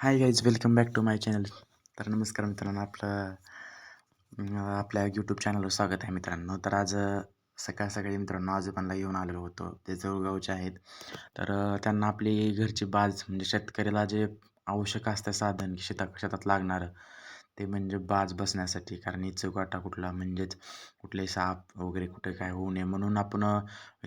Hi guys welcome back to my channel तर नमस्कार मित्रांनो आपलं आपल्या यूट्यूब चॅनलवर स्वागत आहे मित्रांनो. तर आज सकाळ सकाळी मित्रांनो आजोबांना येऊन आलेलो होतो. ते जवळगावचे आहेत. तर त्यांना आपली घरची बाज म्हणजे शेतकऱ्याला जे आवश्यक असतं साधन की शेता शेतात लागणारं ते म्हणजे बाज बसण्यासाठी कारण इचुकाटा कुठला म्हणजेच कुठले साप वगैरे कुठे काय होऊ नये म्हणून आपण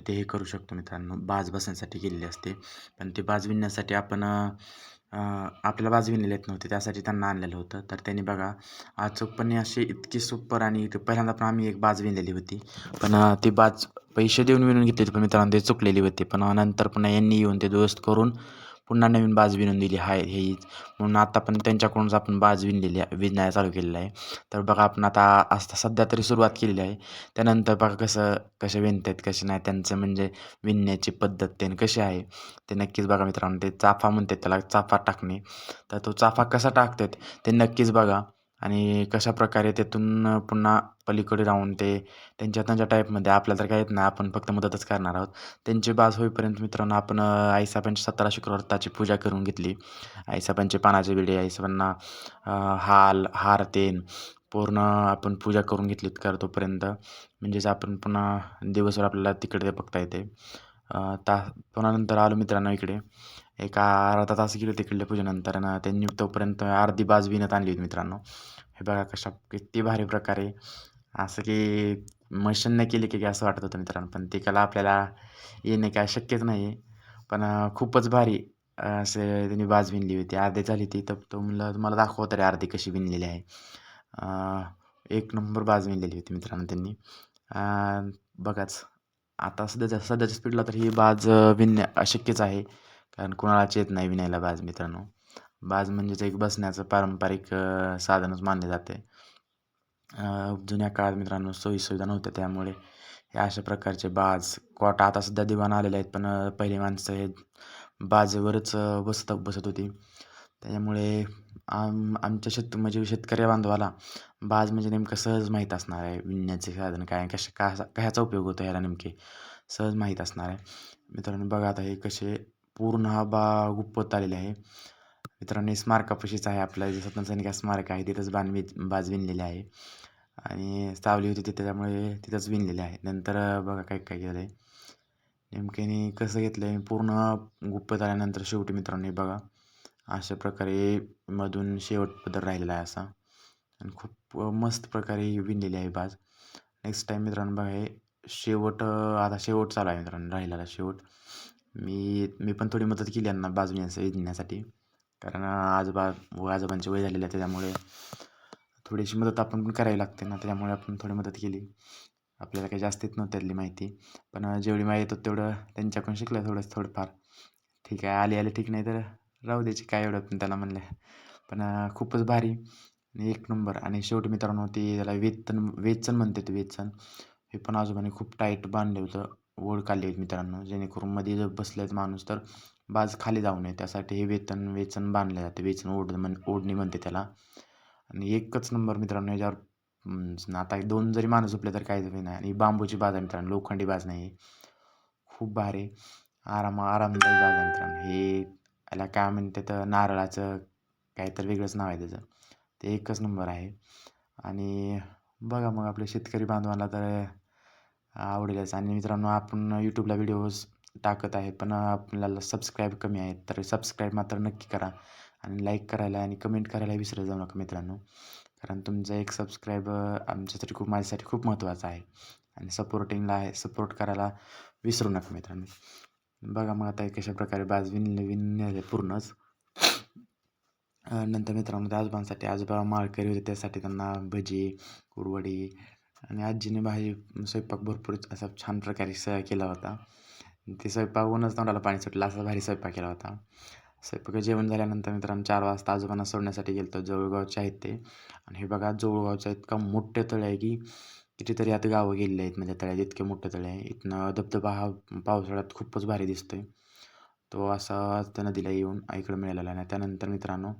ते हे करू शकतो मित्रांनो. बाज बसण्यासाठी गेलेली असते. पण ते बाज विणण्यासाठी आपण आपल्याला बाज विणलेले येत नव्हते. त्यासाठी त्यांना आणलेलं होतं. तर त्यांनी बघा अचूकपणे अशी इतकी सुपर आणि पहिल्यांदा पण आम्ही एक बाज विणलेली होती. पण ती बाज पैसे देऊन विणून घेतली होती पण मित्रांनो ते चुकलेली होती. पण नंतर पुन्हा यांनी येऊन ते दुरुस्त करून पुन्हा नवीन बाज विणून दिली. आहे हेच. म्हणून आता पण त्यांच्याकडूनच आपण बाज विणलेली आहे विणायला चालू केलेलं आहे. तर बघा आपण आता आता सध्या तरी सुरुवात केलेली आहे. त्यानंतर बघा कसं कसे विणतात कसे नाही त्यांचं म्हणजे विणण्याची पद्धत ते कशी आहे ते नक्कीच बघा मित्रांनो. ते चाफा म्हणतात त्याला चाफा टाकणे. तर तो चाफा कसा टाकतात ते नक्कीच बघा. आणि कशा प्रकारे त्यातून पुन्हा पलीकडे राहून ते त्यांच्या त्यांच्या टाईपमध्ये आपल्याला तर काय येत नाही आपण फक्त मदतच करणार आहोत. त्यांची बाज होईपर्यंत मित्रांनो आपण आईसाबांची आईसाहेबांची सतरा शुक्रवारताची पूजा करून घेतली. आईसाहेबांचे पानाचे विडे आईसाहेबांना हाल हार तेन पूर्ण आपण पूजा करून घेतलीत कर तोपर्यंत. म्हणजेच आपण पुन्हा दिवसभर आपल्याला तिकडे बघता येते. तास ता पुन्हा आलो मित्रांनो इकडे. एका अर्धा तास गेलो तिकडल्या पूजेनंतर ना त्यांनी तोपर्यंत अर्धी बाज विणत आणली होती मित्रांनो. हे बघा कशा किती भारी प्रकारे असं की मशीनने केली की असं वाटत होतं मित्रांनो पण ते कला आपल्याला येणे काय शक्यच नाही आहे पण खूपच भारी असे त्यांनी बाज विणली होती. अर्धी झाली ती तर तो म्हणलं तुम्हाला दाखवत तरी अर्धी कशी विणलेली आहे. एक नंबर बाज विणलेली होती मित्रांनो त्यांनी. बघाच. आता सध्याच्या सध्याच्या स्पीडला तर ही बाज विणणे अशक्यच आहे. कारण कुणालाच येत नाही विणायला बाज मित्रांनो. बाज म्हणजेच एक बसण्याचं पारंपरिक साधनच मानले जाते. जुन्या काळात मित्रांनो सोयीसुविधा नव्हत्या. त्यामुळे हे अशा प्रकारचे बाज कॉट आता सध्या दिवाण आलेले आहेत. पण पहिले माणसं हे बाजेवरच बसत बसत होती. त्याच्यामुळे आम आमच्या शेत म्हणजे शेतकरी बांधवाला बाज म्हणजे नेमकं सहज माहीत असणार आहे. विणण्याचे साधन काय कशा का कशाचा उपयोग होतो ह्याला नेमके सहज माहीत असणार आहे. मित्रांनो बघा आता हे कसे पूर्ण हा बा गुप्पत आलेले आहे. मित्रांनो स्मारकापशीच स्मारकापाशीच आहे आपला. जे स्वतंत्र सैनिक स्मारक आहे तिथंच बांधवी वि बाज विणलेली आहे. आणि सावली होती तिथे त्यामुळे तिथंच विणलेली आहे. नंतर बघा काय काय केलं आहे नेमक्याने कसं घेतलं आहे पूर्ण गुप्पत आल्यानंतर शेवटी मित्रांनो बघा. अशा प्रकारे मधून शेवट पदर राहिलेला आहे असा. आणि खूप मस्त प्रकारे ही विणलेली आहे बाज. नेक्स्ट टाईम मित्रांनो बघा हे शेवट आता शेवट चालू आहे मित्रांनो राहिलेला शेवट. मी मी पण थोडी मदत केली यांना बाजू विणण्यासाठी. कारण आजोबा व आजोबांचे वय झालेले आहे त्याच्यामुळे थोडीशी मदत आपण पण करावी लागते ना त्याच्यामुळे आपण थोडी मदत केली. आपल्याला काही जास्त येत नव्हती त्यातली माहिती. पण जेवढी माहिती येतो तेवढं त्यांच्याकडून शिकलं थोडंसं थोडंफार. ठीक आहे आली आले ठीक नाही तर राहू द्यायची काय एवढं पण त्याला म्हणलं. पण खूपच भारी. एक नंबर. आणि शेवटी मित्रांनो ते त्याला वेतन वेचन म्हणते ते वेचन हे पण आजोबाने खूप टाईट बांधले होतं. ओढ काढली होती मित्रांनो. जेणेकरून मध्ये जर बसलेत माणूस तर बाज खाली जाऊ नये. त्यासाठी हे वेतन वेचन बांधले जाते. वेचन ओढ म्हण ओढणी म्हणते त्याला. आणि एकच नंबर मित्रांनो याच्यावर आता दोन जरी माणूस झोपले तर काहीच नाही आणि बांबूची बाज आहे मित्रांनो. लोखंडी बाज नाही. खूप भारी. आराम आरामदायी बाज आहे मित्रांनो. हे याला काय म्हणते तर नारळाचं काहीतरी वेगळंच नाव आहे त्याचं. ते एकच नंबर आहे. आणि बघा मग आपल्या शेतकरी बांधवांना तर आवडेलच. आणि मित्रांनो आपण यूट्यूबला व्हिडिओज टाकत आहे पण आपल्याला सबस्क्राईब कमी आहेत तर सबस्क्राईब मात्र नक्की करा. आणि लाईक करायला आणि कमेंट करायला विसरत जाऊ नका मित्रांनो. कारण तुमचा एक सबस्क्राईब आमच्यासाठी खूप माझ्यासाठी खूप महत्त्वाचा आहे. आणि सपोर्टिंगला आहे सपोर्ट करायला विसरू नका मित्रांनो. बघा मग आता हे कशा प्रकारे बाज विण विणले पूर्णच नंतर मित्रांनो त्या आजोबांसाठी आजोबा माळकरी होते त्यासाठी त्यांना भजी कुरवडी आणि आजीने भाजी स्वयंपाक भरपूर असा छान प्रकारे स केला होता. ते स्वयंपाक ऊनच तोंडाला पाणी सुटलं असा भारी स्वयंपाक केला होता. स्वयंपाक जेवण झाल्यानंतर मित्रांनो चार वाजता आजोबांना सोडण्यासाठी गेलो जवळगावचे आहेत ते. आणि हे बघा जवळगावच्या इतका मोठे तळे आहे की कितीतरी आता गावं गेलेले आहेत म्हणजे तळ्यात इतके मोठं तळे आहे. इथनं धबधबा हा पावसाळ्यात खूपच भारी दिसतोय. तो असा त्या नदीला येऊन इकडं मिळालेला आहे त्यानंतर मित्रांनो